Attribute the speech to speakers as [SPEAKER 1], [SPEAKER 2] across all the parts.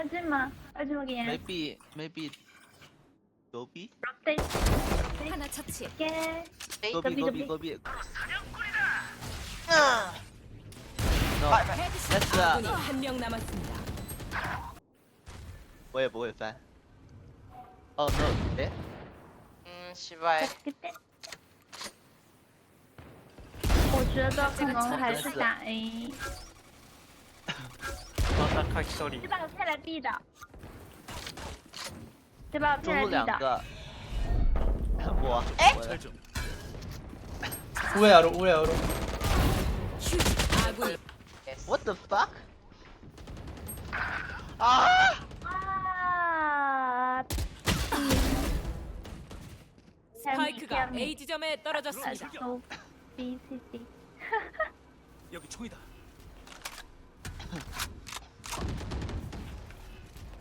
[SPEAKER 1] 하지마 하지마 그냥
[SPEAKER 2] maybe maybe gobi
[SPEAKER 1] 네
[SPEAKER 3] 하나 처치.
[SPEAKER 1] 게
[SPEAKER 2] gobi
[SPEAKER 1] gobi,
[SPEAKER 2] gobi gobi
[SPEAKER 4] 응.
[SPEAKER 2] no
[SPEAKER 4] 快快，
[SPEAKER 2] that's
[SPEAKER 3] 아군이
[SPEAKER 2] uh
[SPEAKER 3] 한 명 남았습니다.
[SPEAKER 2] 我也不会翻 oh no 哎
[SPEAKER 4] 嗯，失败。
[SPEAKER 1] 그때 我觉得可能还是打 A
[SPEAKER 5] 真ん中一人
[SPEAKER 1] 这把我骗来 B 的这把我
[SPEAKER 2] 中
[SPEAKER 1] 骗来
[SPEAKER 2] 路
[SPEAKER 1] B 的
[SPEAKER 2] 两个我
[SPEAKER 4] 哎
[SPEAKER 2] 我的
[SPEAKER 6] 우회하러 우회하러
[SPEAKER 3] 휴지. 아군
[SPEAKER 2] what the fuck 아
[SPEAKER 1] 啊
[SPEAKER 3] 스파이크가 A 지점에 떨어졌습니다.
[SPEAKER 1] 도 B C D
[SPEAKER 5] 여기 총이다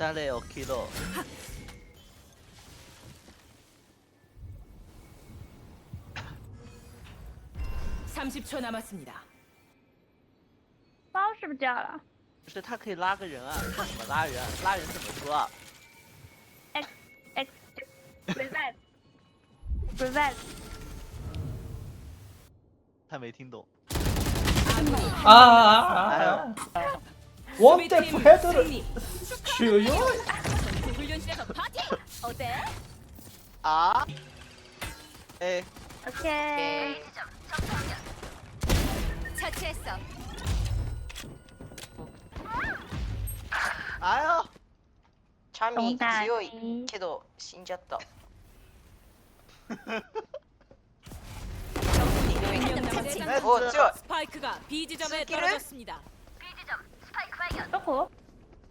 [SPEAKER 2] 달래 어 키로
[SPEAKER 3] 30초 남았습니다.
[SPEAKER 1] 包是不是掉了
[SPEAKER 2] 不是他可以拉个人啊怎么拉人拉人怎么说啊
[SPEAKER 1] X X revive revive
[SPEAKER 2] 他没听懂
[SPEAKER 3] 아군이
[SPEAKER 6] 아, 아아아 원대프
[SPEAKER 3] 수비팀
[SPEAKER 6] 헤드를
[SPEAKER 3] 승리. 쉬어요? 파티! 어때?
[SPEAKER 2] 아. 에.
[SPEAKER 3] 오케이. 어
[SPEAKER 2] 아유.
[SPEAKER 4] 참이
[SPEAKER 3] 지요 이케도 신졌다.
[SPEAKER 4] 네, 저
[SPEAKER 3] 스파이크가 B 지점에 떨어졌습니다.
[SPEAKER 1] 초코.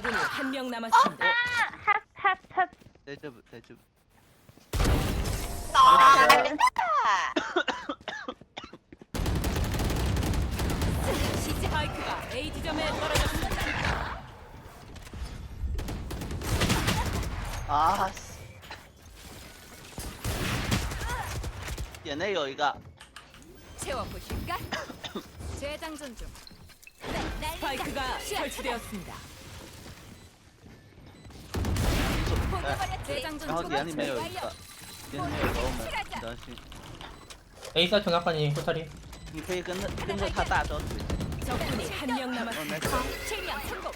[SPEAKER 3] 아군이 아! 한명 남았습니다.
[SPEAKER 2] 핫핫핫.
[SPEAKER 4] 대접 대접. 아!
[SPEAKER 3] 시지 하이크가 A 지점에 떨어졌습니다.
[SPEAKER 2] 아. 얘네 여기가.
[SPEAKER 3] 채워 보실까? 재장전 중. 스파이크가 설치되었습니다. 재장전
[SPEAKER 2] 然后眼里面有一个眼里面有个我们你当心
[SPEAKER 6] A사 정확하니 후타리
[SPEAKER 2] 你可以跟着跟着他大招腿
[SPEAKER 3] 적군이 한 명
[SPEAKER 2] 哦
[SPEAKER 3] 남았습니다.
[SPEAKER 2] 那个
[SPEAKER 3] 실명 성공.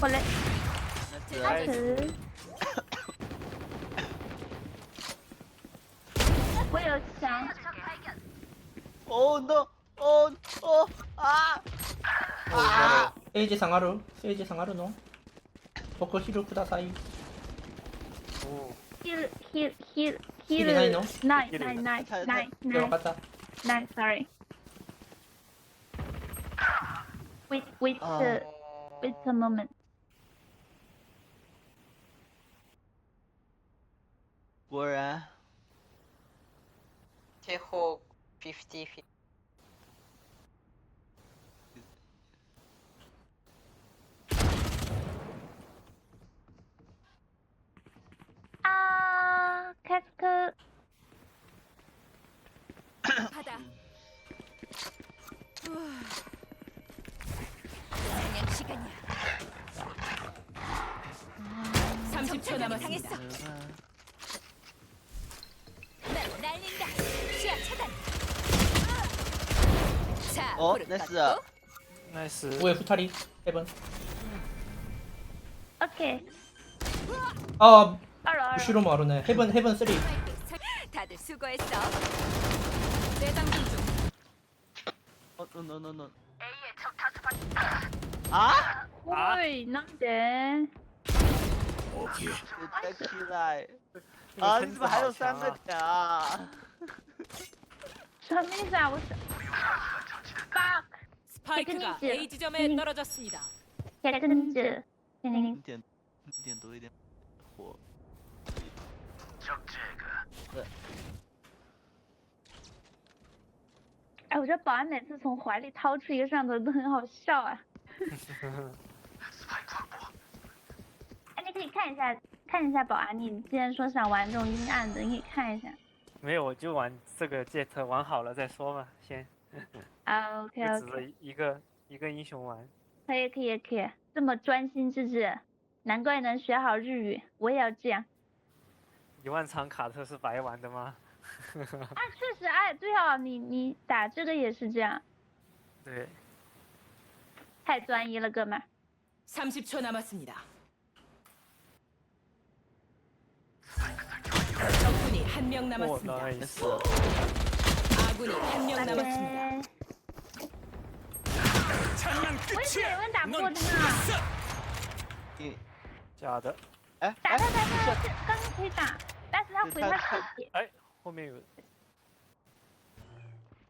[SPEAKER 1] 我来
[SPEAKER 2] 那个
[SPEAKER 1] 十我有枪
[SPEAKER 2] oh no oh oh 啊 아
[SPEAKER 6] セイジ下がる？セージ下がるの？僕ヒルください。ヒ
[SPEAKER 1] ル、ヒル、
[SPEAKER 6] ヒル、ヒル。ないの？
[SPEAKER 1] な
[SPEAKER 5] いな
[SPEAKER 1] いな
[SPEAKER 2] いない
[SPEAKER 1] な
[SPEAKER 6] い
[SPEAKER 1] ない。
[SPEAKER 6] よかった。
[SPEAKER 1] ない、sorry。Wait, wait, uh, wait a moment.
[SPEAKER 2] これ。
[SPEAKER 4] 手法
[SPEAKER 1] 50-50。 크크.
[SPEAKER 3] 바다. 그냥 시간이야. 30초 남았습니다. 날- 날린다. 시야 차단. 자,
[SPEAKER 2] 어?
[SPEAKER 3] 무릎 나이스야.
[SPEAKER 5] 나이스.
[SPEAKER 6] 뭐야 후타리 헤븐
[SPEAKER 1] 오케이.
[SPEAKER 6] 아 슈로 마루네 헤븐 헤븐 3
[SPEAKER 3] 다들 수고했어. 재장전 중.
[SPEAKER 2] 어, 노노노노. 아!
[SPEAKER 1] 헐 난데.
[SPEAKER 5] 오기에.
[SPEAKER 2] 太可爱。啊，你怎么还有三个点啊？
[SPEAKER 1] 什么意思啊？我是。fuck。
[SPEAKER 3] 스파이크가
[SPEAKER 1] 테크니크.
[SPEAKER 3] A 지점에
[SPEAKER 1] 테크니크.
[SPEAKER 3] 떨어졌습니다.
[SPEAKER 1] 铁根子。给
[SPEAKER 2] 你
[SPEAKER 1] 您。
[SPEAKER 2] 点，你点 多一点火。
[SPEAKER 1] 哎，我觉得保安每次从怀里掏出一个摄像头都很好笑啊。哎，你可以看一下，看一下保安，你既然说想玩这种阴暗的，你可以看一下。
[SPEAKER 5] 没有，我就玩这个 Jet，玩好了再说吧，先。
[SPEAKER 1] 啊，OK
[SPEAKER 5] 就只
[SPEAKER 1] OK，
[SPEAKER 5] 是一个一个英雄玩。
[SPEAKER 1] 可以可以可以，这么专心致志，难怪能学好日语，我也要这样。
[SPEAKER 5] 一万场卡特是白玩的吗？
[SPEAKER 1] 啊，确实，哎，对哦，你你打这个也是这样，
[SPEAKER 5] 对，
[SPEAKER 1] 太专一了，哥们儿。
[SPEAKER 3] 30초 남았습니다. 적군이 한 명
[SPEAKER 5] 哦
[SPEAKER 3] 남았습니다.
[SPEAKER 5] ，nice。
[SPEAKER 2] 나이스.
[SPEAKER 3] 아군이 한 명 남았습니다.
[SPEAKER 1] 哎，
[SPEAKER 5] 장난
[SPEAKER 1] 我也是有人打不过真的，
[SPEAKER 2] 你，
[SPEAKER 5] 假的。
[SPEAKER 2] 哎，
[SPEAKER 1] 打他打他！这刚刚可以打，但是他回他手。
[SPEAKER 5] 哎，后面有。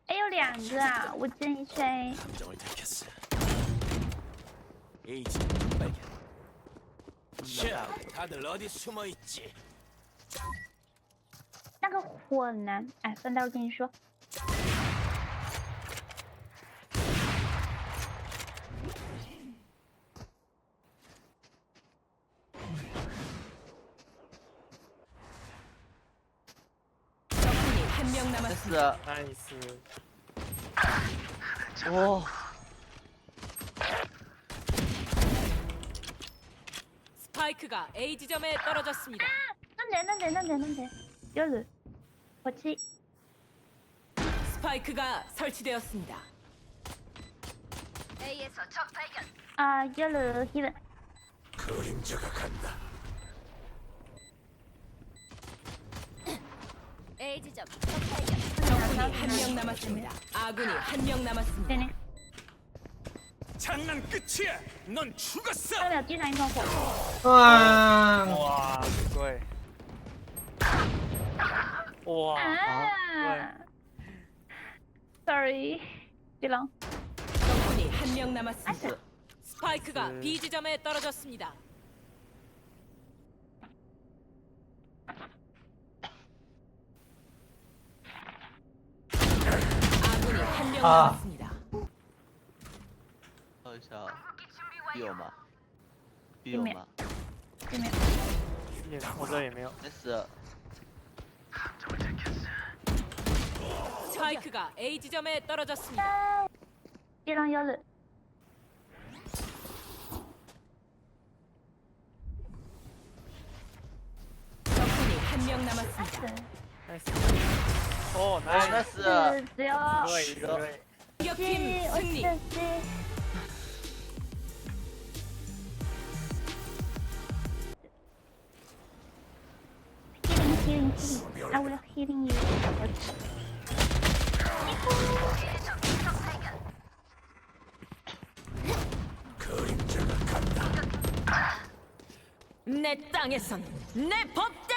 [SPEAKER 1] 哎，有两个啊！我
[SPEAKER 5] 真吹。
[SPEAKER 1] 那个火男，哎，分到我跟你说。
[SPEAKER 3] 명 남았습니다.
[SPEAKER 2] 나이스. 오.
[SPEAKER 3] 스파이크가 A 지점에 떨어졌습니다.
[SPEAKER 1] 난데 난데 난데 난데 열루 뭐지?
[SPEAKER 3] 스파이크가 설치되었습니다.
[SPEAKER 1] A에서 적 발견.
[SPEAKER 5] 아 열루 기분 그림자가 간다.
[SPEAKER 3] A 지점 적군이 한 명 남았습니다. 아군이 한 명 남았습니다.
[SPEAKER 1] 对呢，
[SPEAKER 5] 장난 끝이야. 넌 죽었어.
[SPEAKER 1] 上面有地上一团火。
[SPEAKER 6] 啊
[SPEAKER 5] 와, 이거에. 와.
[SPEAKER 1] 啊，sorry，地狼。
[SPEAKER 3] 적군이 한 명 남았습니다.
[SPEAKER 2] 나이스.
[SPEAKER 3] 스파이크가
[SPEAKER 5] 네.
[SPEAKER 3] B 지점에 떨어졌습니다. 아,
[SPEAKER 5] 아어샤 비오마.
[SPEAKER 2] 비오마.
[SPEAKER 3] 스이크가 A 지점에 떨어졌습니다. 이런 열한명 남았습니다.
[SPEAKER 5] 나이스. 오 나이스.
[SPEAKER 2] 보너스.
[SPEAKER 1] 드디어
[SPEAKER 5] 이거 이거.
[SPEAKER 3] 공격팀 승리.
[SPEAKER 1] 어쨌든
[SPEAKER 3] 내 땅에선 내 법대로.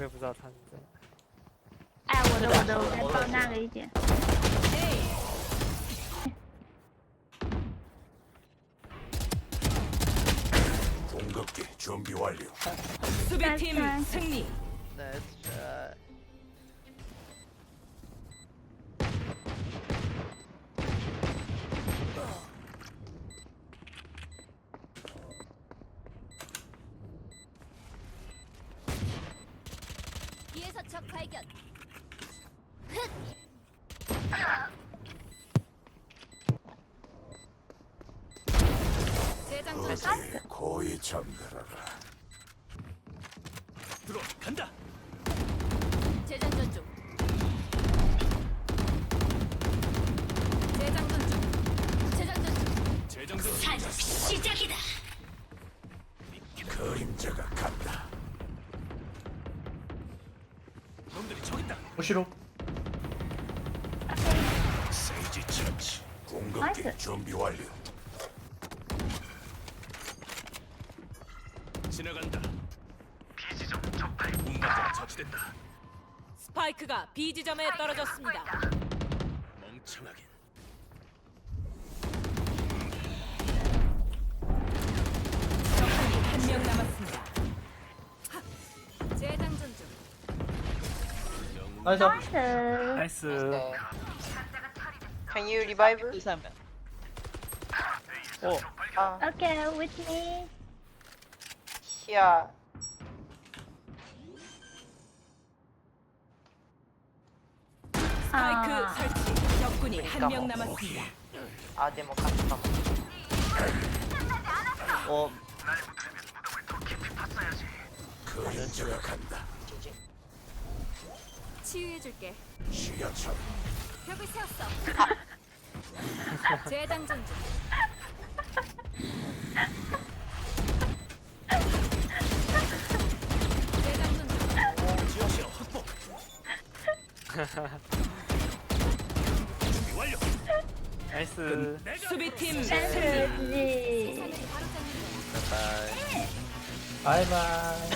[SPEAKER 5] 왜 부자 탄 데
[SPEAKER 1] 哎我的我的我再放那个一点
[SPEAKER 5] 공격기 준비 완료.
[SPEAKER 3] 수비팀
[SPEAKER 1] 나이스.
[SPEAKER 3] 승리.
[SPEAKER 2] 나이스.
[SPEAKER 3] 뒤에서 적 발견. 재장전
[SPEAKER 5] 거의 잠들어라. 들어간다.
[SPEAKER 7] 재장전 중. 재장전 중. 재장전 중.
[SPEAKER 8] 재정전
[SPEAKER 7] 시작이다.
[SPEAKER 6] 무시로.
[SPEAKER 8] 세이지 처치. 공격기
[SPEAKER 1] 나이스.
[SPEAKER 8] 준비 완료. 지나간다. 비지점 적발. 운반자가 처치됐다.
[SPEAKER 7] 스파이크가 B 지점에 떨어졌습니다.
[SPEAKER 8] 멍청하긴.
[SPEAKER 6] 나이스.
[SPEAKER 1] 나이스.
[SPEAKER 5] 나이스.
[SPEAKER 4] 네. Can you revive?
[SPEAKER 2] 오,
[SPEAKER 4] 아,
[SPEAKER 1] Okay, with me.
[SPEAKER 4] here.
[SPEAKER 7] 스파이크
[SPEAKER 1] 아.
[SPEAKER 7] 설치. 적군이 한명
[SPEAKER 4] 그러니까 뭐.
[SPEAKER 7] 남았습니다.
[SPEAKER 4] 아, 데모 갔다.
[SPEAKER 2] 어,
[SPEAKER 8] 그림자가 간다.
[SPEAKER 7] 치유해줄게.
[SPEAKER 8] 지하철.
[SPEAKER 7] 벽을 세웠어. 재장전 중. 재장전 중.
[SPEAKER 8] 지하실 확보. 준비 완료.
[SPEAKER 5] 나이스.
[SPEAKER 7] 수비팀 승리.
[SPEAKER 1] 샌드위치.
[SPEAKER 2] 바이바이.
[SPEAKER 6] 바이바이.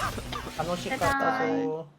[SPEAKER 6] 안 오실까
[SPEAKER 1] 바이바이.
[SPEAKER 6] 따서.